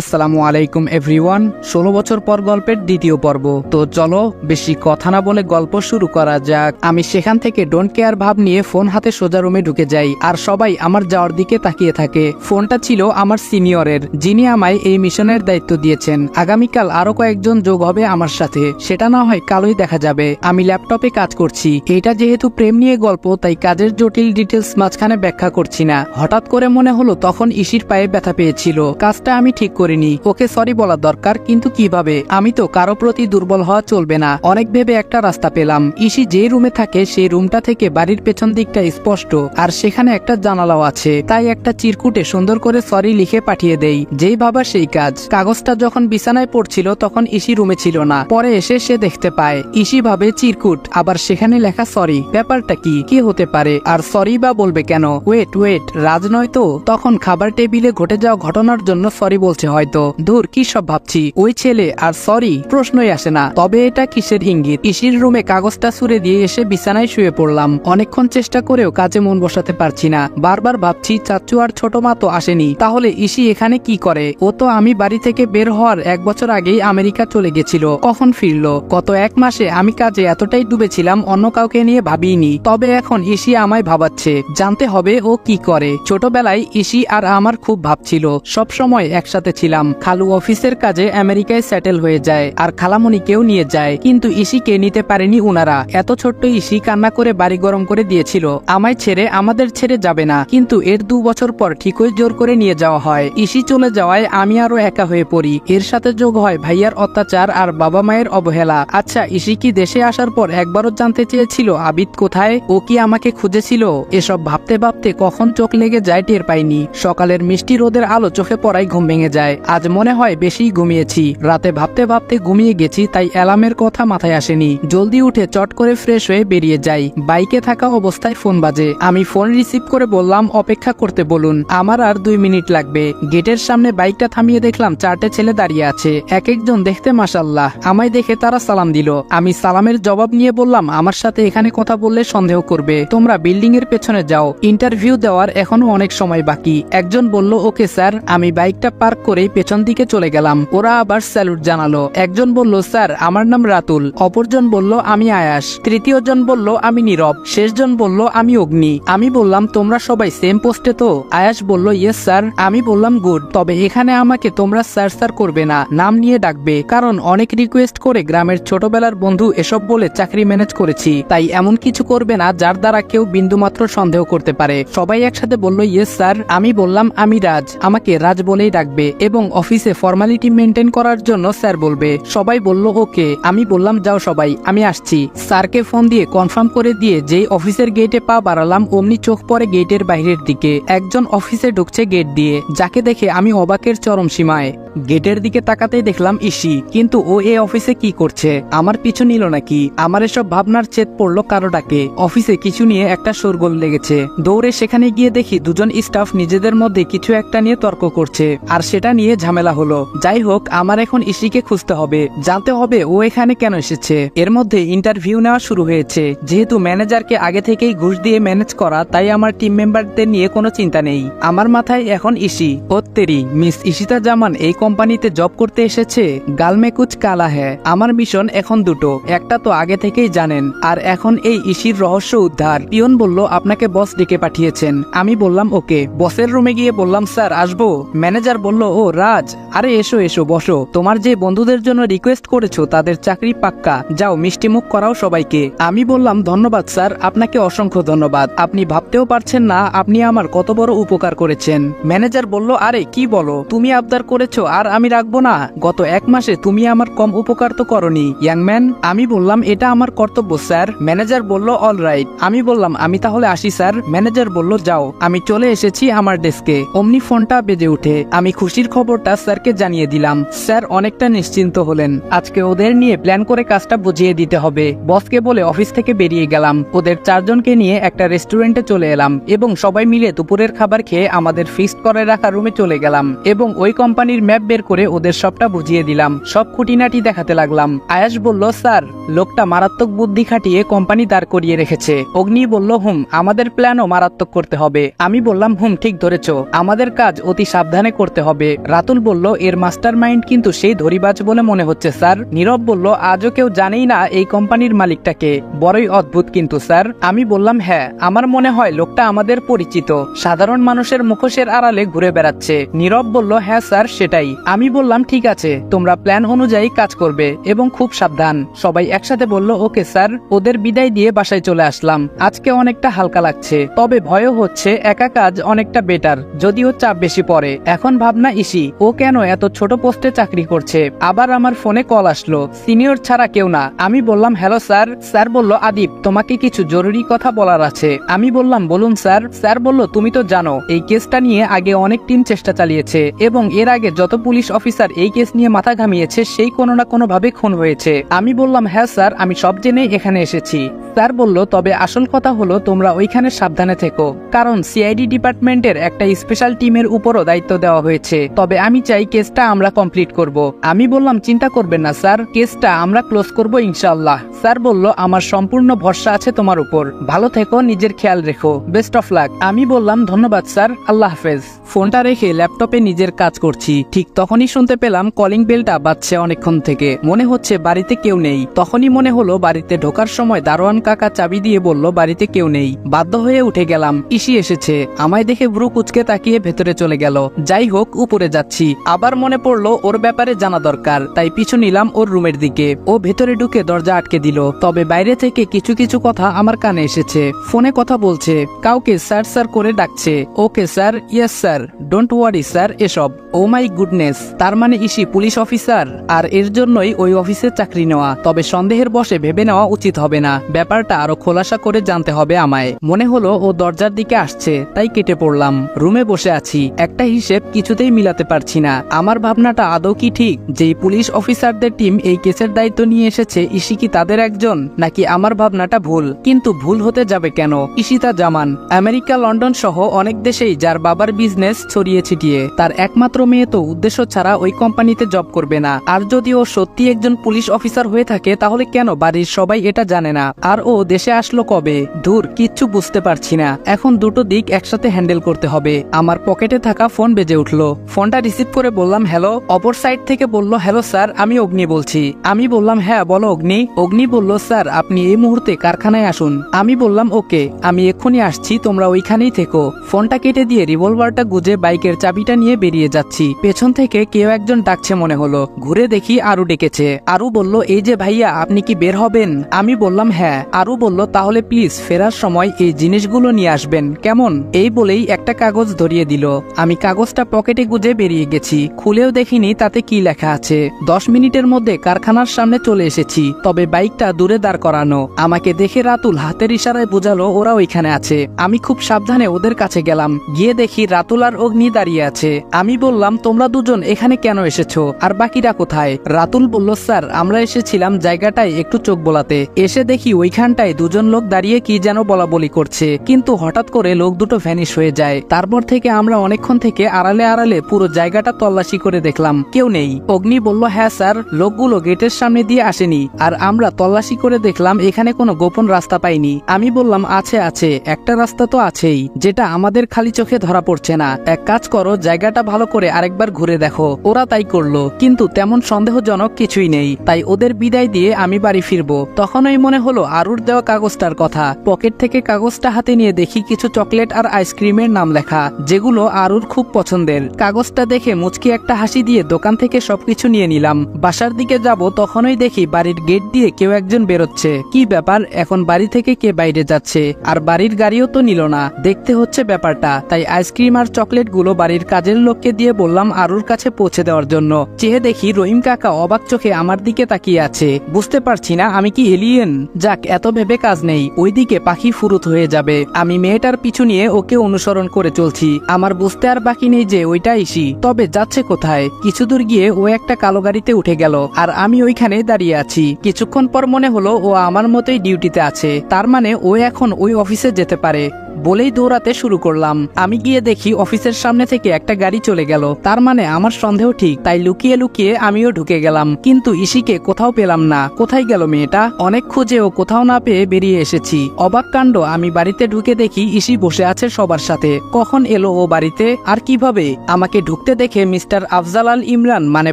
আসসালামু আলাইকুম এভরিওয়ান। ষোলো বছর পর গল্পের দ্বিতীয় পর্ব। তো চলো, বেশি কথা না বলে গল্প শুরু করা যাক। আমি সেখান থেকে ডোন্ট কেয়ার ভাব নিয়ে ফোন হাতে সোজা রুমে ঢুকে যাই, আর সবাই আমার যাওয়ার দিকে তাকিয়ে থাকে। ফোনটা ছিল আমার সিনিয়রের যিনি আমায় এই মিশনের দায়িত্ব দিয়েছেন। আগামীকাল আরও কয়েকজন যোগ হবে আমার সাথে। সেটা না হয় কালোই দেখা যাবে। আমি ল্যাপটপে কাজ করছি। এটা যেহেতু প্রেম নিয়ে গল্প, তাই কাজের জটিল ডিটেলস মাঝখানে ব্যাখ্যা করছি না। হঠাৎ করে মনে হলো তখন ইসির পায়ে ব্যথা পেয়েছিল। কাজটা আমি ঠিক করিনি। ওকে সরি বলা দরকার, কিন্তু কীভাবে? আমি তো কারও প্রতি দুর্বল হওয়া চলবে না। অনেক ভেবে একটা রাস্তা পেলাম। ইসি যে রুমে থাকে, সেই রুমটা থেকে বাড়ির পেছন দিকটা স্পষ্ট। আর সেখানে একটা জানালাও আছে। তাই একটা চিরকুটে সুন্দর করে সরি লিখে পাঠিয়ে দেই। যেই ভাবা সেই কাজ। কাগজটা যখন বিছানায় পড়ছিল, তখন ইসি রুমে ছিল না। পরে এসে সে দেখতে পায়। ইসি ভাবে চিরকুট, আবার সেখানে লেখা সরি ব্যাপারটা কি? কি হতে পারে? আর সরি বা বলবে কেন? ওয়েট ওয়েট রাজ নয় তো? তখন খাবার টেবিলে ঘটে যাওয়া ঘটনার জন্য সরি বলছে হয়তো। ধুর, কি সব ভাবছি? ওই ছেলে, আর সরি প্রশ্নই আসে না। তবে এটা কিসের ইঙ্গিত? ইসির রুমে কাগজটা ছুড়ে দিয়ে এসে বিছানায় শুয়ে পড়লাম। অনেকক্ষণ চেষ্টা করেও কাজে মন বসাতে পারছি না। বারবার ভাবছি, চাচু আর ছোট মা তো আসেনি। তাহলে ইসি এখানে কি করে? ও তো আমি বাড়ি থেকে বের হওয়ার এক বছর আগেই আমেরিকা চলে গেছিল। কখন ফিরলো? গত এক মাসে আমি কাজে এতটাই ডুবেছিলাম, অন্য কাউকে নিয়ে ভাবিনি তবে এখন ইসি আমায় ভাবাচ্ছে। জানতে হবে ও কি করে। ছোটবেলায় ইসি আর আমার খুব ভাবছিল সব সময় একসাথে ছিলাম খালু অফিসের কাজে আমেরিকায় সেটেল হয়ে যায়, আর খালামণিকেও নিয়ে যায়, কিন্তু ইসিকে নিতে পারেনি উনারা। এত ছোট্ট ইসি কান্না করে বাড়ি গরম করে দিয়েছিল, আমায় ছেড়ে আমাদের ছেড়ে যাবে না। কিন্তু এর দু বছর পর ঠিকই জোর করে নিয়ে যাওয়া হয়। ইসি চলে যাওয়ায় আমি আরও একা হয়ে পড়ি। এর সাথে যোগ হয় ভাইয়ার অত্যাচার আর বাবা মায়ের অবহেলা। আচ্ছা ইসি কি দেশে আসার পর একবারও জানতে চেয়েছিল, আবিদ কোথায়? ও কি আমাকে খুঁজেছিল? এসব ভাবতে ভাবতে কখন চোখ লেগে যায় টের পাইনি। সকালের মিষ্টি রোদের আলো চোখে পড়াই ঘুম ভেঙে যায়। আজ মনে হয় বেশি ঘুমিয়েছি। রাতে ভাবতে ভাবতে ঘুমিয়ে গেছি, তাই অ্যালার্মের কথা মাথায় আসেনি। জলদি উঠে চট করে ফ্রেশ হয়ে বেরিয়ে যাই। বাইকে থাকা অবস্থায় ফোন বাজে। আমি ফোন রিসিভ করে বললাম, অপেক্ষা করতে বলুন। আমার আর দুই মিনিট লাগবে। গেটের সামনে বাইকটা থামিয়ে দেখলাম, চারটে ছেলে দাঁড়িয়ে আছে। এক একজন দেখতে মাসাল্লাহ আমায় দেখে তারা সালাম দিল। আমি সালামের জবাব নিয়ে বললাম, আমার সাথে এখানে কথা বললে সন্দেহ করবে। তোমরা বিল্ডিং এর পেছনে যাও। ইন্টারভিউ দেওয়ার এখনও অনেক সময় বাকি। একজন বলল, ওকে স্যার, আমি বাইকটা পার্ক করেই পেছন দিকে চলে গেলাম। ওরা আবার স্যালুট জানালো। একজন বলল, স্যার, আমার নাম রাতুল। অপরজন বলল, আমি আয়াস। তৃতীয় জন বলল, আমি নীরব। শেষজন বলল, আমি অগ্নি। আমি বললাম, তোমরা সবাই সেম পোস্টে তো? আয়াস বলল ইয়েস স্যার আমি বললাম গুড তবে এখানে আমাকে তোমরা স্যার স্যার করবে না, নাম নিয়ে ডাকবে। কারণ অনেক রিকোয়েস্ট করে গ্রামের ছোটবেলার বন্ধু এসব বলে চাকরি ম্যানেজ করেছি। তাই এমন কিছু করবে না যার দ্বারা কেউ বিন্দুমাত্র সন্দেহ করতে পারে। সবাই একসাথে বলল ইয়েস স্যার আমি বললাম, আমি রাজ। আমাকে রাজ বলেই ডাকবে। এবং অফিসে ফর্মালিটি মেনটেন করার জন্য স্যার বলবে। সবাই বলল, ওকে, আমি বললাম, যাও সবাই, আমি আসছি। স্যারকে ফোন দিয়ে কনফার্ম করে দিয়ে যেই অফিসের গেটে পা বাড়ালাম, অমনি চোখ পড়ে গেটের বাইরের দিকে। একজন অফিসে ঢুকছে গেট দিয়ে, যাকে দেখে আমি অবাকের চরম সীমায়। গেটের দিকে তাকাতেই দেখলাম, ইসি, কিন্তু ও এ অফিসে কি করছে? আমার পিছু নিল নাকি? আমার এসব ভাবনার চেত পড়ল কারোটাকে অফিসে কিছু নিয়ে একটা শোরগোল লেগেছে। দৌড়ে সেখানে গিয়ে দেখি দুজন স্টাফ নিজেদের মধ্যে কিছু একটা নিয়ে তর্ক করছে, আর সেটা নিয়ে ঝামেলা হলো। যাই হোক আমার এখন ইসিকে খুঁজতে হবে। জানতে হবে ও এখানে কেন এসেছে। এর মধ্যে ইন্টারভিউ নেওয়া শুরু হয়েছে। যেহেতু ম্যানেজারকে আগে থেকেই ঘুষ দিয়ে ম্যানেজ করা, তাই আমার টিম মেম্বারদের নিয়ে কোনো চিন্তা নেই। আমার মাথায় এখন ইসি ওত্তেরি, মিস ইশিতা জামান এই কোম্পানিতে জব করতে এসেছে? গালমে কুচ কালা হ্যাঁ। আমার মিশন এখন দুটো। একটা তো আগে থেকেই জানেন। আর এখন এই ইসির রহস্য উদ্ধার। পিয়ন বলল, আপনাকে বস ডেকে পাঠিয়েছেন। আমি বললাম, ওকে। বসের রুমে গিয়ে বললাম, স্যার, আসব? ম্যানেজার বলল, ও রাজ, আরে এসো এসো, বসো। তোমার যে বন্ধুদের জন্য রিকোয়েস্ট করেছ, তাদের চাকরি পাক্কা। যাও, মিষ্টি মুখ করাও সবাইকে। আমি বললাম, ধন্যবাদ, স্যার। আপনাকে অসংখ্য ধন্যবাদ। আপনি ভাবতেও পারছেন না, আপনি আমার কত বড় উপকার করেছেন। ম্যানেজার বলল, আরে, কি বলো? তুমি আবদার করেছ, আর আমি রাখব না। গত এক মাসে তুমি আমার কম উপকার তো করনি ইয়াংম্যান আমি বললাম, এটা আমার কর্তব্য, স্যার। ম্যানেজার বলল, অল রাইট। আমি বললাম, আমি তাহলে আসি, স্যার। ম্যানেজার বলল, যাও। আমি চলে এসেছি আমার ডেস্কে। অমনি ফোনটা বেজে উঠে আমি খুশির খবরটা স্যারকে জানিয়ে দিলাম। স্যার অনেকটা নিশ্চিন্ত হলেন। আজকে ওদের নিয়ে প্ল্যান করে কাজটা বুঝিয়ে দিতে হবে। বসকে বলে অফিস থেকে বেরিয়ে গেলাম। ওদের চারজনকে নিয়ে একটা রেস্টুরেন্টে চলে এলাম এবং সবাই মিলে দুপুরের খাবার খেয়ে আমাদের ফিক্সড করে রাখা রুমে চলে গেলাম এবং ওই কোম্পানির ম্যাপ বের করে ওদের সবটা বুঝিয়ে দিলাম। সব খুঁটিনাটি দেখাতে লাগলাম। আয়াস বলল, স্যার, লোকটা মারাত্মক বুদ্ধি খাটিয়ে কোম্পানি দাঁড় করিয়ে রেখেছে। অগ্নি বলল, হুম, আমাদের প্ল্যানও মারাত্মক করতে হবে। আমি বললাম, হুম, ঠিক ধরেছ। আমাদের কাজ অতি সাবধানে করতে হবে। রাতুল বলল, এর মাস্টার মাইন্ড কিন্তু সেই ধরিবাজ বলে মনে হচ্ছে, স্যার। নীরব বলল, আজও কেউ জানেই না এই কোম্পানির মালিকটাকে। বড়ই অদ্ভুত কিন্তু, স্যার। আমি বললাম হ্যাঁ আমার মনে হয় লোকটা আমাদের পরিচিত। সাধারণ মানুষের মুখোশের আড়ালে ঘুরে বেড়াচ্ছে। নীরব বলল হ্যাঁ স্যার, সেটাই। আমি বললাম, ঠিক আছে, তোমরা প্ল্যান অনুযায়ী কাজ করবে এবং খুব সাবধান। সবাই একসাথে বলল, ওকে, স্যার। ওদের বিদায় দিয়ে বাসায় চলে আসলাম। আজকে অনেকটা হালকা লাগছে, তবে ভয়ও হচ্ছে, একা কাজ অনেকটা বেটার, যদিও চাপ বেশি পড়ে। এখন ভাবনা, ইসি ও কেন এত ছোট পোস্টে চাকরি করছে? আবার আমার ফোনে কল আসলো, সিনিয়র ছাড়া কেউ না। আমি বললাম, হ্যালো স্যার। স্যার বলল আদিপ তোমাকে কিছু জরুরি কথা বলার আছে। আমি বললাম, বলুন স্যার। স্যার বলল, তুমি তো জানো, এই কেসটা নিয়ে আগে অনেক টিম চেষ্টা চালিয়েছে এবং এর আগে যত পুলিশ অফিসার এই কেস নিয়ে মাথা ঘামিয়েছে, সেই কোনো না কোনো ভাবে খুন হয়েছে। আমি বললাম হ্যাঁ স্যার, আমি সব জেনে এখানে এসেছি। স্যার বলল, তবে আসল কথা হলো, তোমরা ওইখানে সাবধানে থেকো। কারণ সিআইডি ডিপার্টমেন্টের একটা স্পেশাল টিমের উপরও দায়িত্ব দেওয়া হয়েছে। তবে আমি চাই কেসটা আমরা কমপ্লিট করব। আমি বললাম, চিন্তা করবেন না, স্যার। কেসটা আমরা ক্লোজ করব ইনশাল্লাহ স্যার বলল, আমার সম্পূর্ণ ভরসা আছে তোমার উপর। ভালো থেকো, নিজের খেয়াল রেখো। Best of luck. আমি বললাম, ধন্যবাদ, স্যার। আল্লাহ হাফেজ। ফোনটা রেখে ল্যাপটপে নিজের কাজ করছি। ঠিক তখনই শুনতে পেলাম কলিং বেলটা বাজছে অনেকক্ষণ থেকে। মনে হচ্ছে বাড়িতে কেউ নেই। তখনই মনে হলো বাড়িতে ঢোকার সময় দারোয়ান কাকা চাবি দিয়ে বলল, বাড়িতে কেউ নেই। বাধ্য হয়ে উঠে গেলাম। ইসি এসেছে। আমায় দেখে ব্রু কুচকে তাকিয়ে ভেতরে চলে গেল। যাই হোক, উপরে যাচ্ছি। আবার মনে পড়ল ওর ব্যাপারে জানা দরকার। তাই পিছু নিলাম ওর রুমের দিকে। ও ভেতরে ঢুকে দরজা আটকে দিল। তবে বাইরে থেকে কিছু কিছু কথা আমার কানে এসেছে। ফোনে কথা বলছে। কাউকে স্যার স্যার করে ডাকছে। Okay sir, yes sir. Don't worry sir, এসব। ও মাই গুডনেস তার মানে ইসি পুলিশ অফিসার। আর এর জন্যই ওই অফিসে চাকরি নেওয়া। তবে সন্দেহের বসে ভেবে নেওয়া উচিত হবে না। ব্যাপারটা আরও খোলাসা করে জানতে হবে আমায়। মনে হলো ও দরজার দিকে আসছে, তাই কেটে পড়লাম। রুমে বসে আছি। একটা হিসেব কিছুতেই মিলাতে পারছি না। আমার ভাবনাটা আদৌ কি ঠিক? যে পুলিশ অফিসারদের টিম এই কেসের দায়িত্ব নিয়ে এসেছে, ইসি কি তাদের একজন? নাকি আমার ভাবনাটা ভুল? কিন্তু ভুল হতে যাবে কেন? ইশিতা জামান। আমেরিকা, লন্ডন সহ অনেক দেশেই যার বাবার বিজনেস ছড়িয়ে ছিটিয়ে। তার একমাত্র মেয়ে তো উদ্দেশ্য ছাড়া ওই কোম্পানিতে জব করবে না। আর যদি ও সত্যি একজন পুলিশ অফিসার হয়ে থাকে, তাহলে কেন বাড়ির সবাই এটা জানে না? আর ও দেশে আসলো কবে? দূর, কিচ্ছু বুঝতে পারছি না। এখন দুটো দিক একসাথে হ্যান্ডেল করতে হবে। আমার পকেটে থাকা ফোন বেজে উঠল। ফোনটা রিসিভ করে বললাম হ্যালো অপর সাইড থেকে বলল হ্যালো স্যার আমি অগ্নি বলছি। আমি বললাম হ্যাঁ বলো অগ্নি। অগ্নি বলল স্যার আপনি এই মুহূর্তে কারখানায় আসুন। আমি বললাম ওকে আমি এক্ষুনি আসছি, তোমরা ওইখানেই থেকো। ফোনটা কেটে দিয়ে রিভলভারটা গুজে বাইকের চাবিটা নিয়ে বেরিয়ে যাচ্ছি। পেছন থেকে কেউ একজন ডাকছে মনে হলো। ঘুরে দেখি আরু ডেকেছে। আরু বলল, এই যে ভাইয়া, আপনি কি বের হবেন? আমি বললাম হ্যাঁ। আরু বলল, তাহলে প্লিজ ফেরার সময় এই জিনিসগুলো নিয়ে আসবেন। কেমন? এই বলেই একটা কাগজ ধরিয়ে দিল। আমি কাগজটা পকেটে গুজে বেরিয়ে গেছি। খুলেও দেখিনি তাতে কি লেখা আছে। দশ মিনিটের মধ্যে কারখানার সামনে চলে এসেছি, তবে বাইকটা দূরে দাঁড় করানো। আমাকে দেখে রাতুল হাতের ইশারায় বোঝালো, ওরা ওইখানে আছে। আমি খুব সাবধানে ওদের কাছে গেলাম। গিয়ে দেখি রাতুল আর অগ্নি দাঁড়িয়ে আছে। আমি বললাম, তোমরা দুজন এখানে কেন এসেছ? আর বাকিরা কোথায়? রাতুল বলল, স্যার, আমরা এসেছিলাম জায়গাটায় একটু চোখ বোলাতে। এসে দেখি ওইখানটায় দুজন লোক দাঁড়িয়ে কি যেন বলা বলি করছে। কিন্তু হঠাৎ করে লোক দুটো ভ্যানিশ হয়ে যায়। তারপর থেকে আমরা অনেকক্ষণ থেকে আড়ালে আড়ালে পুরো জায়গাটা তল্লাশি করে দেখলাম। কেউ নেই। অগ্নি বলল হ্যাঁ স্যার, লোকগুলো গেটের সামনে দিয়ে আসেনি। আর আমরা তল্লাশি করে দেখলাম এখানে কোনো গোপন রাস্তা পাইনি। আমি বললাম, আছে আছে, একটা রাস্তা তো আছেই, যেটা আমাদের খালি চোখে ধরা পড়ছে না। এক কাজ করো, জায়গাটা ভালো করে আরেকবার ঘুরে দেখো। ওরা তাই করল, কিন্তু তেমন সন্দেহজনক কিছুই নেই। তাই ওদের বিদায় দিয়ে আমি বাড়ি ফিরবো। তখনই মনে হলো আরুর দেওয়া কাগজটার কথা। পকেট থেকে কাগজটা হাতে নিয়ে দেখি কিছু চকলেট আর আইসক্রিমের নাম লেখা, যেগুলো আরুর খুব পছন্দের। কাগজটা দেখে মুচকি একটা হাসি দিয়ে দোকান থেকে সবকিছু নিয়ে নিলাম। বাসার দিকে যাব, তখনই দেখি বাড়ির গেট দিয়ে কেউ একজন বেরোচ্ছে। কি ব্যাপার, এখন বাড়ি থেকে কে বাইরে যাচ্ছে? আর বাড়ির গাড়িও তো নিল না। দেখতে হচ্ছে ব্যাপারটা। তাই আইসক্রিম আর চকলেট গুলো বাড়ির কাজের লোককে দিয়ে বললাম আরুর কাছে পৌঁছে দেওয়ার জন্য। চেয়ে দেখি রহিম কাকা অবাক চোখে আমার দিকে তাকিয়ে আছে। বুঝতে পারছি না আমি কি এলিয়েন যাক, এত ভেবে কাজ নেই। ওইদিকে পাখি ফুরুত হয়ে যাবে। আমি মেয়েটার পিছু নিয়ে ওকে অনুসরণ করে চলছি। আমার বুঝতে আর বাকি নেই যে ওইটা ইসি। তবে যাচ্ছে কোথায়? কিছু দূর গিয়ে ও একটা কালো গাড়িতে উঠে গেল। আর আমি ওইখানে দাঁড়িয়ে আছি। কিছুক্ষণ পর মনে হলো ও আমার মতোই ডিউটিতে আছে। তার মানে ও এখন ওই অফিসে যেতে পারে। বলেই দৌড়াতে শুরু করলাম। আমি গিয়ে দেখি অফিসের সামনে থেকে একটা গাড়ি চলে গেল। তার মানে আমার সন্দেহ ঠিক, তাই লুকিয়ে লুকিয়ে আমিও ঢুকে গেলাম। কিন্তু ইসিকে কোথাও পেলাম না। কোথায় গেল মেয়েটা? অনেক খুঁজেও কোথাও না পেয়ে বেরিয়ে এসেছি। অবাক কাণ্ড, আমি বাড়িতে ঢুকে দেখি ইসি বসে আছে সবার সাথে। কখন এলো ও বাড়িতে? আর কীভাবে? আমাকে ঢুকতে দেখে মিস্টার আফজাল আল ইমরান মানে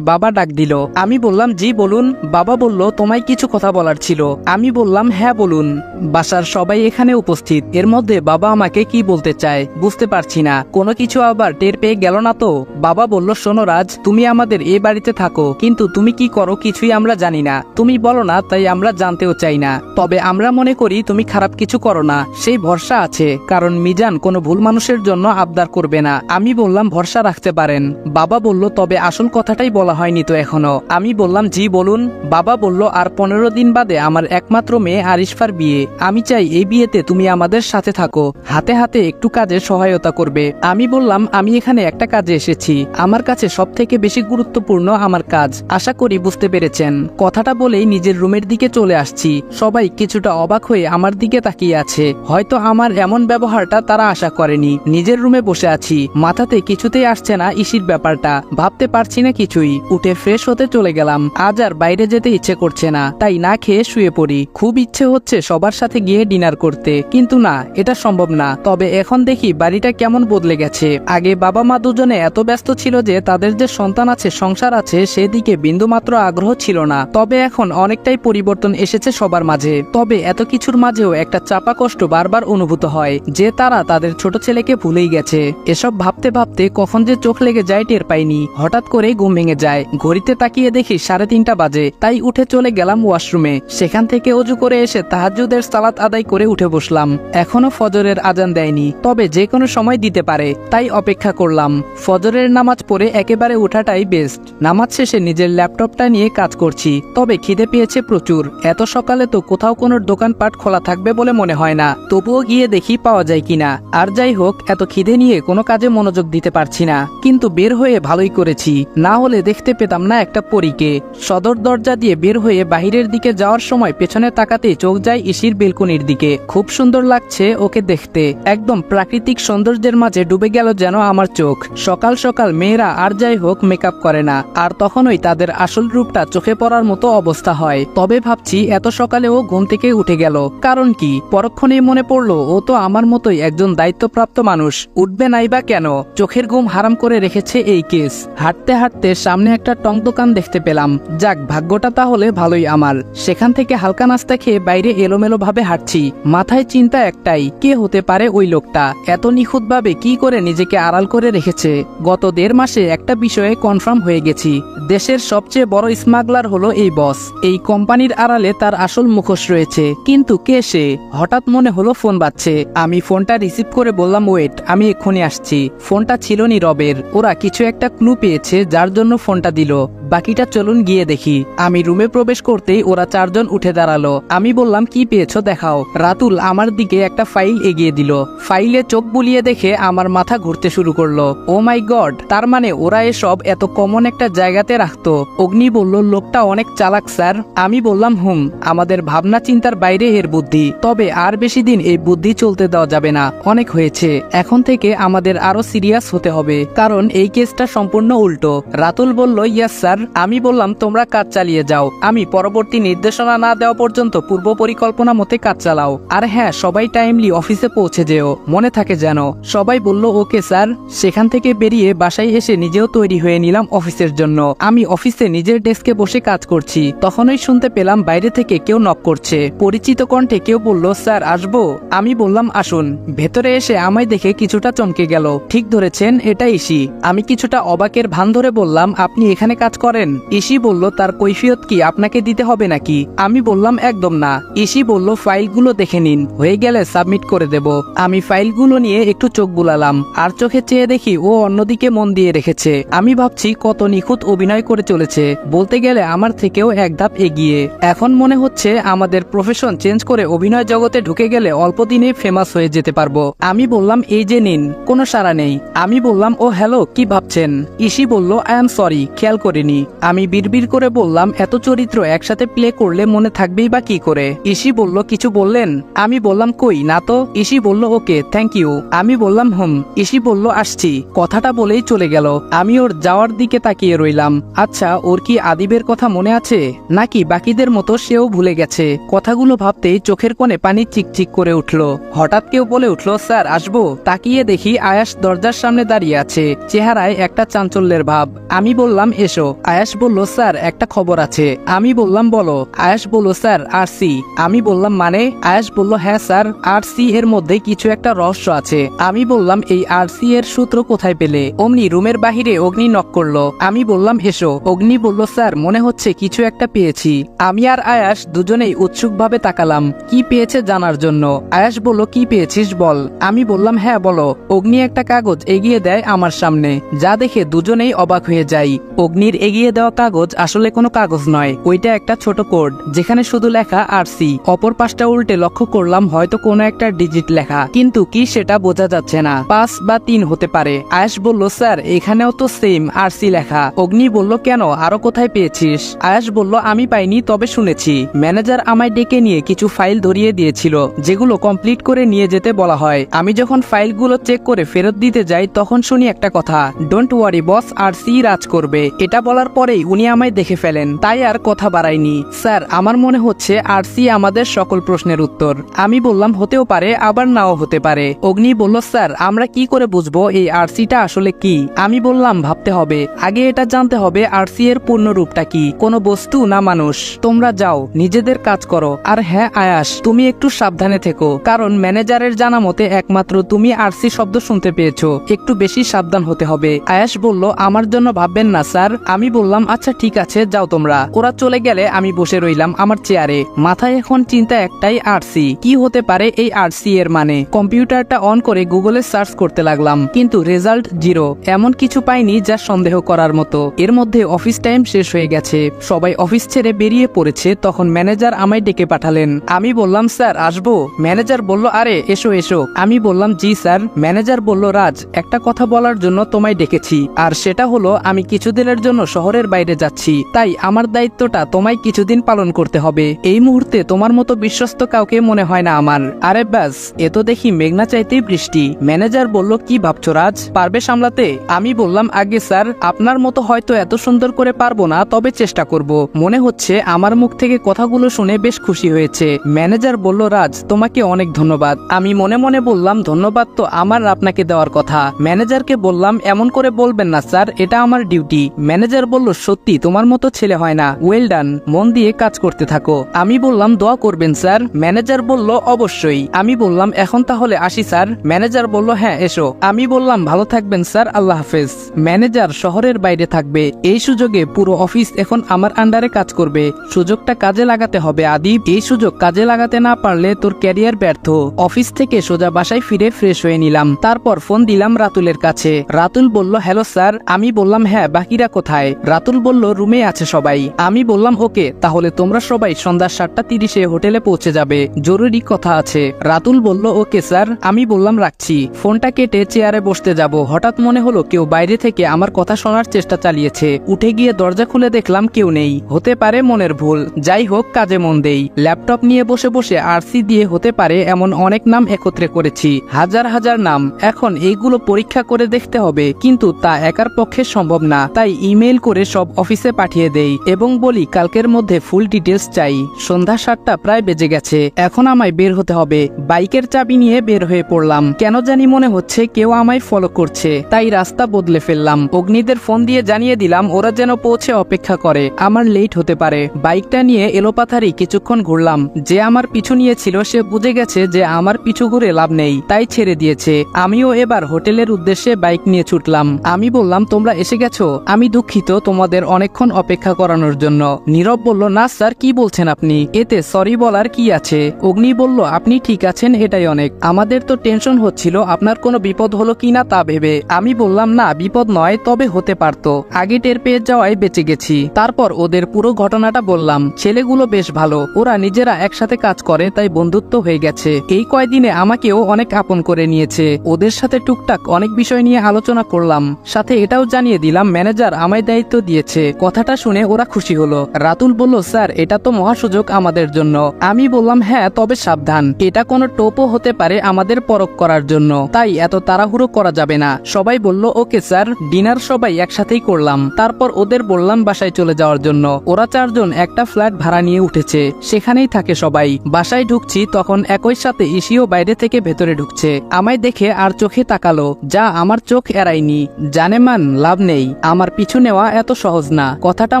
বাবা, ডাক দিল। আমি বললাম, জি, বলুন। বাবা বলল, তোমায় কিছু কথা বলার ছিল। আমি বললাম হ্যাঁ বলুন। বাসার সবাই এখানে উপস্থিত। এর মধ্যে বাবা আমাকে কি বলতে চায়? বুঝতে পারছি না। কোনো কিছু আবার টের পেয়ে গেল না তো? বাবা বলল, শোনো রাজ, তুমি আমাদের এ বাড়িতে থাকো। কিন্তু তুমি কি করো কিছুই আমরা জানি না। তুমি বলো না, তাই আমরা জানতেও চাই না। তবে আমরা মনে করি তুমি খারাপ কিছু করো না। সেই ভরসা আছে। কারণ মিজান কোনো ভুল মানুষের জন্য আবদার করবে না। আমি বললাম, ভরসা রাখতে পারেন। বাবা বলল, তবে আসল কথাটাই বলা হয়নি তো এখনও। আমি বললাম, জি, বলুন। বাবা বলল, আর পনেরো দিন বাদে আমার একমাত্র মেয়ে আরিশফার বিয়ে। আমি চাই এই বিয়েতে তুমি আমাদের সাথে থাকো। হাতে হাতে একটু কাজে সহায়তা করবে। আমি বললাম, আমি এখানে একটা কাজে এসেছি। আমার কাছে সব থেকে বেশি গুরুত্বপূর্ণ আমার কাজ। আশা করি বুঝতে পেরেছেন। কথাটা বলেই নিজের রুমের দিকে চলে আসছি। সবাই কিছুটা অবাক হয়ে আমার দিকে তাকিয়ে আছে। হয়তো আমার এমন ব্যবহারটা তারা আশা করেনি। নিজের রুমে বসে আছি। মাথাতে কিছুতেই আসছে না ইসির ব্যাপারটা। ভাবতে পারছি না কিছুই। উঠে ফ্রেশ হতে চলে গেলাম। আজ আর বাইরে যেতে ইচ্ছে করছে না। তাই না খেয়ে শুয়ে পড়ি। খুব ইচ্ছে হচ্ছে সবার সাথে গিয়ে ডিনার করতে। কিন্তু না, এটা সম্ভব না। তবে এখন দেখি বাড়িটা কেমন বদলে গেছে। আগে বাবা মা দুজনে এত ব্যস্ত ছিল যে তাদের যে সন্তান আছে, সংসার আছে, সেদিকে বিন্দুমাত্র আগ্রহ ছিল না। তবে এখন অনেকটাই পরিবর্তন এসেছে সবার মাঝে। তবে এত কিছুর মাঝেও একটা চাপা কষ্ট বারবার অনুভূত হয়, যে তারা তাদের ছোট ছেলেকে ভুলেই গেছে। এসব ভাবতে ভাবতে কখন যে চোখ লেগে যায় টের পাইনি। হঠাৎ করে ঘুম ভেঙে যায়। ঘড়িতে তাকিয়ে দেখি সাড়ে তিনটা বাজে। তাই উঠে চলে গেলাম ওয়াশরুমে। সেখান থেকে অজু করে এসে তাহাজুদের সালাত আদায় করে উঠে বসলাম। এখনও ফজরের আজান দেয়নি, তবে যে কোনো সময় দিতে পারে, তাই অপেক্ষা করলাম। ফজরের নামাজ পড়ে একেবারে ওঠাটাই বেস্ট নামাজ শেষে নিজের ল্যাপটপটা নিয়ে কাজ করছি, তবে খিদে পেয়েছে প্রচুর। এত সকালে তো কোথাও কোনো দোকানপাট খোলা থাকবে বলে মনে হয় না, তবুও গিয়ে দেখি পাওয়া যায় কিনা। আর যাই হোক, এত খিদে নিয়ে কোনো কাজে মনোযোগ দিতে পারছি না, কিন্তু বের হয়ে ভালোই করেছি। না হলে দেখতে পেতাম না একটা পরীকে। সদর দরজা দিয়ে বের হয়ে বাহিরের দিকে যাওয়ার সময় পেছনে তাকাতেই চোখ যায় ইসির বেলকুনির দিকে। খুব সুন্দর লাগছে ওকে দেখতে। একদম প্রাকৃতিক সৌন্দর্যের মাঝে ডুবে গেল যেন আমার চোখ। সকাল সকাল মেয়েরা আর যাই হোক মেকআপ করে না। আর তখনই তাদের আসল রূপটা চোখে পড়ার মতো অবস্থা হয়। তবে ভাবছি এত সকালেও ঘুম থেকে উঠে গেল। কারণ কি? পরক্ষণেই মনে পড়ল, ও তো আমার মতোই একজন দায়িত্বপ্রাপ্ত মানুষ। উঠবে নাই বা কেন? চোখের ঘুম হারাম করে রেখেছে এই কেস। হাঁটতে হাঁটতে সামনে একটা টং দোকান দেখতে পেলাম। যাক, ভাগ্যটা তাহলে ভালোই আমার। সেখান থেকে হালকা নাস্তা খেয়ে বাইরে এলোমেলো ভাবে হাঁটছি। মাথায় চিন্তা একটাই, কে হতে পারে ওই লোকটা। এত নিখুঁতভাবে কি করে নিজেকে আড়াল করে রেখেছে? গত দেড় মাসে একটা বিষয়ে কনফার্ম হয়ে গেছি। দেশের সবচেয়ে বড় স্মাগলার হলো এই বস। এই কোম্পানির আড়ালে তার আসল মুখোশ রয়েছে। কিন্তু কে সে? হঠাৎ মনে হলো ফোন বাজছে। আমি ফোনটা রিসিভ করে বললাম, ওয়েট, আমি এক্ষুনি আসছি। ফোনটা ছিল নি রবের। ওরা কিছু একটা ক্লু পেয়েছে, যার জন্য ফোনটা দিল। বাকিটা চলুন গিয়ে দেখি। আমি রুমে প্রবেশ করতেই ওরা চারজন উঠে দাঁড়াল। আমি বললাম, কি পেয়েছ দেখাও। রাতুল আমার দিকে একটা ফাইল এগিয়ে দিল। ফাইলে চোখ বুলিয়ে দেখে আমার মাথা ঘুরতে শুরু করল। ও মাই গড, তার মানে ওরা এসব এত কমন একটা জায়গাতে রাখতো? অগ্নি বলল, লোকটা অনেক চালাক, স্যার। আমি বললাম, হুম, আমাদের ভাবনা চিন্তার বাইরে এর বুদ্ধি। তবে আর বেশি দিন এই বুদ্ধি চলতে দেওয়া যাবে না। অনেক হয়েছে। এখন থেকে আমাদের আরও সিরিয়াস হতে হবে। কারণ এই কেসটা সম্পূর্ণ উল্টো। রাতুল বলল, ইয়াস, স্যার। আমি বললাম, তোমরা কাজ চালিয়ে যাও। আমি পরবর্তী নির্দেশনা না দেওয়া পর্যন্ত পূর্ব পরিকল্পনা মতে কাজ চালাও। আর হ্যাঁ সবাই টাইমলি অফিসে পৌঁছে যেও। মনে থাকে যেন সবাই বলল, ওকে স্যার। সেখান থেকে বেরিয়ে বাসায় এসে নিজেও তৈরি হয়ে নিলাম অফিসের জন্য। আমি অফিসে নিজের ডেস্কে বসে কাজ করছি। তখনই শুনতে পেলাম বাইরে থেকে কেউ নক করছে। পরিচিত কণ্ঠে কেউ বলল, স্যার, আসব? আমি বললাম, আসুন। ভেতরে এসে আমায় দেখে কিছুটা চমকে গেল। ঠিক ধরেছেন, এটা ইসি। আমি কিছুটা অবাকের ভান ধরে বললাম, আপনি এখানে কাজ করেন? ইসি বলল, তার কৈফিয়ত কি আপনাকে দিতে হবে নাকি? আমি বললাম, একদম না। ইসি বলল, ফাইলগুলো দেখে নিন। হয়ে গেলে সাবমিট করে দেব। আমি ফাইলগুলো নিয়ে একটু চোখ বুলালাম, আর চোখে চেয়ে দেখি ও অন্যদিকে মন দিয়ে রেখেছে। আমি ভাবছি কত নিখুঁত অভিনয় করে চলেছে, বলতে গেলে আমার থেকেও এক ধাপ এগিয়ে। এখন মনে হচ্ছে আমাদের প্রফেশন চেঞ্জ করে অভিনয় জগতে ঢুকে গেলে অল্প দিনে ফেমাস হয়ে যেতে পারব। আমি বললাম, এই যে নিন, কোনো সাড়া নেই। আমি বললাম, ও হ্যালো, কি ভাবছেন? ইসি বলল, আই এম সরি, খেয়াল করিনি। আমি বিড়বিড় করে বললাম, এত চরিত্র একসাথে প্লে করলে মনে থাকবেই বা কি করে? ইসি বলল, কিছু বললেন? আমি বললাম, কই, না তো। ইসি ইসি বলল, ওকে থ্যাংক ইউ আমি বললাম, হুম। ইসি বলল, আসছি। কথাটা বলেই চলে গেল। আমি ওর যাওয়ার দিকে তাকিয়ে রইলাম। আচ্ছা ওর কি আদিবের কথা মনে আছে? নাকি বাকিদের মতো সেও ভুলে গেছে? কথাগুলো ভাবতেই চোখের কোণে পানি চিকচিক করে উঠল। হঠাৎ কেউ বলে উঠল, স্যার, আসব? তাকিয়ে দেখি আয়াস দরজার সামনে দাঁড়িয়ে আছে, চেহারায় একটা চাঞ্চল্যের ভাব। আমি বললাম, এসো। আয়াস বলল, স্যার, একটা খবর আছে। আমি বললাম, বলো। আয়াস বলল, স্যার, আর সি। আমি বললাম মানে? আয়াস বলল হ্যাঁ স্যার, আর সি এর মধ্যে কিছু একটা রহস্য আছে। আমি বললাম, এই আর সি এর সূত্র কোথায় পেলে? অমনি রুমের বাহিরে অগ্নি নক করল। আমি বললাম এসো অগ্নি বলল, স্যার, মনে হচ্ছে কিছু একটা পেয়েছি। আমি আর আয়াস দুজনেই উৎসুকভাবে তাকালাম। কি পেয়েছে জানার জন্য? আয়াস বলল, কি পেয়েছিস বল? আমি বললাম হ্যাঁ বলো। অগ্নি একটা কাগজ এগিয়ে দেয় আমার সামনে। যা দেখে দুজনেই অবাক হয়ে যাই। অগ্নির এগিয়ে দেওয়া কাগজ আসলে কোনো কাগজ নয়, ওইটা একটা ছোট কোড, যেখানে শুধু লেখা আর সি অপর পাশটা উল্টে লক্ষ্য করলাম, হয়তো কোনো একটা ডিজিট লেখা। কিন্তু কি সেটা বোঝা যাচ্ছে না। পাঁচ বা তিন হতে পারে। আয়াস বলল, স্যার, এখানেও তো সেম আর সি লেখা। অগ্নি বলল, কেন? আরও কোথায় পেয়েছিস? আয়াস বলল, আমি পাইনি, তবে শুনেছি। ম্যানেজার আমায় ডেকে নিয়ে কিছু ফাইল ধরিয়ে দিয়েছিল, যেগুলো কমপ্লিট করে নিয়ে যেতে বলা হয়। আমি যখন ফাইলগুলো চেক করে ফেরত দিতে যাই, তখন শুনি একটা কথা don't worry boss R C রাজ করবে। এটা বলার পরেই উনি আমায় দেখে ফেলেন। তাই আর কথা বাড়াইনি স্যার, আমার মনে হচ্ছে আর সি আমাদের সকল প্রশ্নের উত্তর। আমি বললাম, হতেও পারে। আবার নাও হতে পারে। অগ্নি বলল, স্যার, আমরা কি করে বুঝব এই আরসিটা আসলে কি? আমি বললাম, ভাবতে হবে। আগে এটা জানতে হবে আরসি এর পূর্ণ রূপটা কি। কোনো বস্তু না মানুষ। তোমরা যাও, নিজেদের কাজ করো। আর হ্যাঁ আয়াস, তুমি একটু সাবধানে থেকো। কারণ ম্যানেজারের জানা মতে একমাত্র তুমি আরসি শব্দ শুনতে পেয়েছ। একটু বেশি সাবধান হতে হবে। আয়াস বলল, আমার জন্য ভাববেন না, স্যার। আমি বললাম আচ্ছা ঠিক আছে, যাও তোমরা। ওরা চলে গেলে আমি বসে রইলাম আমার চেয়ারে। মাথায় এখন চিন্তা একটাই আরসি। কি হতে পারে এই আরসি এর মানে কম্পিউটারটা অন করে গুগলে সার্চ করতে লাগলাম, কিন্তু রেজাল্ট জিরো। এমন কিছু পাইনি যা সন্দেহ করার মতো। এর মধ্যে অফিস টাইম শেষ হয়ে গেছে। সবাই অফিস ছেড়ে বেরিয়ে পড়েছে, তখন ম্যানেজার আমায় ডেকে পাঠালেন। আমি বললাম, স্যার, আসব? ম্যানেজার বলল, আরে, এসো এসো। আমি বললাম, জি, স্যার। ম্যানেজার বলল, রাজ, একটা কথা বলার জন্য তোমায় ডেকেছি। আর সেটা হলো, আমি কিছুদিনের জন্য শহরের বাইরে যাচ্ছি। তাই আমার দায়িত্বটা তোমায় কিছুদিন পালন করতে হবে। এই মুহূর্তে তোমার মতো বিশ্বস্ত কাউকে মনে হয় না আমার। আরে, ব্যাস। এ তো দেখি মেঘনা চাইতেই বৃষ্টি। ম্যানেজার বলল, কি ভাবছ রাজ? পারবে সামলাতে? আমি বললাম, আগে স্যার, আপনার মতো হয়তো এত সুন্দর করে পারব না, তবে চেষ্টা করব। মনে হচ্ছে আমার মুখ থেকে কথাগুলো শুনে বেশ খুশি হয়েছে। ম্যানেজার বলল, রাজ, তোমাকে অনেক ধন্যবাদ। আমি মনে মনে বললাম, ধন্যবাদ তো আমার আপনাকে দেওয়ার কথা। ম্যানেজারকে বললাম, এমন করে বলবেন না স্যার, এটা আমার ডিউটি। ম্যানেজার বলল, সত্যি, তোমার মতো ছেলে হয় না। ওয়েল ডান মন দিয়ে কাজ করতে থাকো। আমি বললাম, দোয়া করবেন স্যার। ম্যানেজার বলল, অবশ্যই। আমি বললাম এখন তাহলে আসি, স্যার। ম্যানেজার বলল হ্যাঁ এসো। আমি বললাম, ভালো থাকবেন, স্যার, আল্লাহ হাফেজ। ম্যানেজার শহরের বাইরে থাকবে। এই সুযোগে পুরো অফিস এখন আমার আন্ডারে কাজ করবে। সুযোগটা কাজে লাগাতে হবে, আদিব। এই সুযোগ কাজে লাগাতে না পারলে তোর ক্যারিয়ার ব্যর্থ। অফিস থেকে সোজা বাসায় ফিরে ফ্রেশ হয়ে নিলাম। তারপর ফোন দিলাম রাতুলের কাছে। রাতুল বলল, হ্যালো, স্যার। আমি বললাম হ্যাঁ বাকিরা কোথায়? রাতুল বলল, রুমে আছে সবাই। আমি বললাম, ওকে, তাহলে তোমরা সবাই সন্ধ্যা সাতটা তিরিশে হোটেলে পৌঁছে যাবে। জরুরি কথা আছে। রাতুল বলল ওকে স্যার, আমি বললাম রাখছি। ফোনটা কেটে চেয়ারে বসতে যাব। হঠাৎ মনে হলো কেউ বাইরে থেকে আমার কথা শোনার চেষ্টা চালিয়েছে। উঠে গিয়ে দরজা খুলে দেখলাম কেউ নেই। হতে পারে মনের ভুল। যাই হোক, কাজে মন দেই। ল্যাপটপ নিয়ে বসে বসে আরসি দিয়ে হতে পারে এমন অনেক নাম একত্রে করেছি। হাজার হাজার নাম। এখন এইগুলো পরীক্ষা করে দেখতে হবে। কিন্তু তা একার পক্ষে সম্ভব না। তাই ইমেল করে সব অফিসে পাঠিয়ে দেই এবং বলি, কালকের মধ্যে ফুল ডিটেলস চাই। সন্ধ্যা সাতটা প্রায় বেজে গেছে। এখন আমায় বের হতে হবে। বাইকের চাবি নিয়ে বের হয়ে পড়লাম। কেন জানি মনে হচ্ছে কেউ আমায় ফলো করছে। তাই রাস্তা বদলে ফেললাম। অগ্নিদের ফোন দিয়ে জানিয়ে দিলাম, ওরা যেন পৌঁছে অপেক্ষা করে। আমার লেট হতে পারে। বাইকটা নিয়ে এলোপাথারি কিছুক্ষণ ঘুরলাম। যে আমার পিছু নিয়েছিল, সে বুঝে গেছে যে আমার পিছু ঘুরে লাভ নেই, তাই ছেড়ে দিয়েছে। আমিও এবার হোটেলের উদ্দেশ্যে বাইক নিয়ে ছুটলাম। আমি বললাম, তোমরা এসে গেছো? আমি দুঃখিত তোমাদের অনেকক্ষণ অপেক্ষা করানোর জন্য। নীরব বলল, না স্যার, কি বলছেন আপনি? এতে সরি বলার কি আছে? অগ্নি বলল, আপনি ঠিক আছেন এটাই অনেক। আমাদের তো টেনশন হচ্ছিল, আপনার কোনো বিপদ হলো কিনা তা ভেবে। আমি বললাম, না, বিপদ নয়, তবে হতে পারত। আগে টের পেয়ে যাওয়ায় বেঁচে গেছি। তারপর ওদের পুরো ঘটনাটা বললাম, ছেলেগুলো বেশ ভালো, ওরা নিজেরা একসাথে কাজ করে, তাই বন্ধুত্ব হয়ে গেছে। এই কয়দিনে আমাকেও অনেক আপন করে নিয়েছে। ওদের সাথে টুকটাক অনেক বিষয় নিয়ে আলোচনা করলাম, সাথে এটাও জানিয়ে দিলাম, ম্যানেজার আমায় দায়িত্ব দিয়েছে। কথাটা শুনে ওরা খুশি হলো। রাতুল বলল, স্যার, এটা তো মহা সুযোগ আমাদের জন্য। আমি বললাম হ্যাঁ তবে সাবধান। এটা কোনো টোপও হতে পারে আমাদের পরখ করার জন্য। তাই এত তাড়াহুড়ো করা যাবে না। সবাই বলল, ওকে, স্যার, ডিনার সবাই একসাথেই করলাম। তারপর ওদের বললাম বাসায় চলে যাওয়ার জন্য। ওরা চারজন একটা ফ্ল্যাট ভাড়া নিয়ে উঠেছে। সেখানেই থাকে সবাই। বাসায় ঢুকছি, তখন একই সাথে ইসিও বাইরে থেকে ভেতরে ঢুকছে। আমায় দেখে আর চোখে তাকালো। যা আমার চোখ এড়ায়নি। জানে মান, লাভ নেই। আমার পিছু নেওয়া এত সহজ না। কথাটা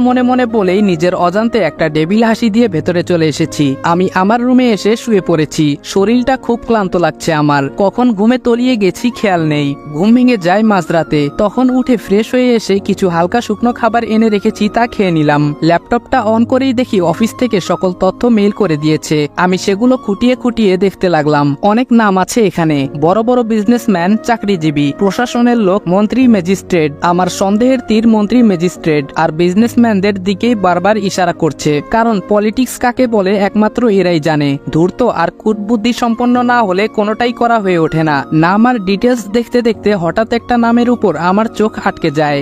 মনে মনে বলেই নিজের অজান্তে একটা ডেবিল হাসি দিয়ে ভেতরে চলে এসেছি। আমি আমার রুমে এসে শুয়ে পড়েছি। শরীরটা খুব ক্লান্ত লাগছে আমার। কখন ঘুমে তলিয়ে গেছি খেয়াল নেই। ঘুম ভেঙে যায় মাঝরাতে। তখন উঠে ফ্রেশ হয়ে এসে কিছু হালকা শুকনো খাবার এনে রেখেছি, তা খেয়ে নিলাম। ল্যাপটপটা অন করেই দেখি অফিস থেকে সকল তথ্য মেইল করে দিয়েছে। আমি সেগুলো খুঁটিয়ে খুঁটিয়ে দেখতে লাগলাম। অনেক নাম আছে এখানে। বড় বড় বিজনেসম্যান চাকরিজীবী, প্রশাসনের লোক, মন্ত্রী ম্যাজিস্ট্রেট আমার সন্দেহের তীর মন্ত্রী ম্যাজিস্ট্রেট আর বিজনেসম্যানদের দিকেই বারবার ইশারা করছে। কারণ পলিটিক্স কাকে বলে একমাত্র এরাই জানে। ধূর্ত আর কুটবুদ্ধি সম্পন্ন না হলে কোনোটাই করা হয়ে ওঠে না। নাম আর ডিটেলস দেখতে দেখতে হঠাৎ একটা নামের উপর আমার চোখ আটকে যায়।